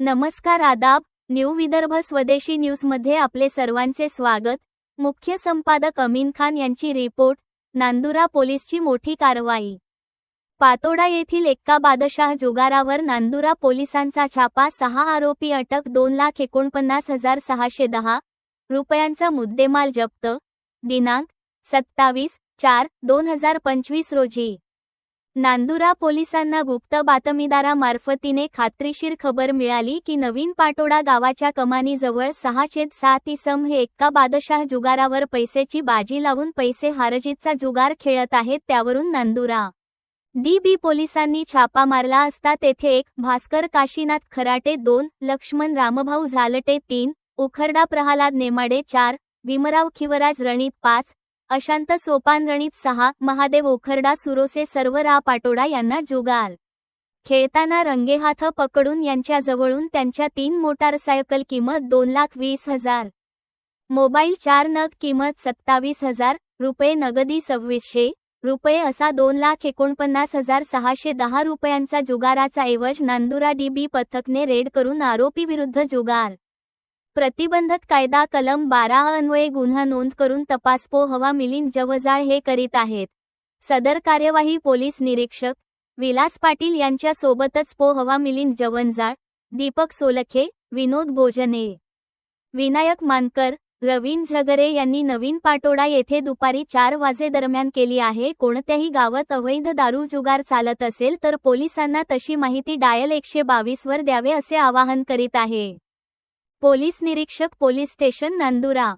नमस्कार आदाब न्यू विदर्भ स्वदेशी न्यूजमध्ये आपले सर्वांचे स्वागत. मुख्य संपादक अमीन खान यांची रिपोर्ट नांदुरा पोलीसची मोठी कारवाई. पातोडा येथील एक्का बादशाह जुगारावर नांदुरा पोलिसांचा छापा सहा आरोपी अटक दोन लाख एकोणपन्नास हजार सहाशे दहा रुपयांचा मुद्देमाल जप्त. दिनांक सत्तावीस चार दोन हजार पंचवीस रोजी. नांदुरा पोलिसांना गुप्त बातमीदारामार्फतीने खात्रीशीर खबर मिळाली की नवीन पाटोडा गावाच्या कमानीजवळ सहा छेद सात इसम हे एक्का बादशाह जुगारावर पैसेची बाजी लावून पैसे हारजीतचा जुगार खेळत आहेत त्यावरून नांदुरा. डी बी पोलिसांनी छापा मारला असता तेथे एक भास्कर काशीनाथ खराटे दोन लक्ष्मण रामभाऊ झालटे तीन उखरडा प्रहलाद नेमाडे चार भीमराव खिवराज रणीत पाच अशांत सोपानरणीत सहा महादेव ओखरडा सुरोसे सर्व रा पाटोडा यांना जुगार खेळताना रंगेहाथ पकडून यांच्या जवळून त्यांच्या तीन मोटारसायकल किंमत दोन लाख वीस हजार. मोबाईल चार नग किंमत सत्तावीस हजार रुपये नगदी सव्वीसशे रुपये असा दोन लाख एकोणपन्नास हजार सहाशे दहा रुपयांचा जुगाराचा ऐवज नांदुरा डीबी पथकने रेड करून आरोपीविरुद्ध जुगार प्रतिबंधक कायदा कलम बारा अन्वये गुन्हा नोंद करून तपासपो हवा मिलिंद जवजाळ हे करीत आहेत. सदर कार्यवाही पोलीस निरीक्षक विलास पाटील यांच्या सोबतच पो हवा मिलिंद जवंजाळ दीपक सोलखे विनोद भोजने. विनायक मानकर रवीन झगरे यांनी नवीन पाटोडा येथे दुपारी चार वाजेदरम्यान केली आहे. कोणत्याही गावात अवैध दारू जुगार चालत असेल तर पोलिसांना तशी माहिती डायल एकशे बावीसवर द्यावे असे आवाहन करीत आहे. पोलीस निरीक्षक पोलीस स्टेशन नांदुरा.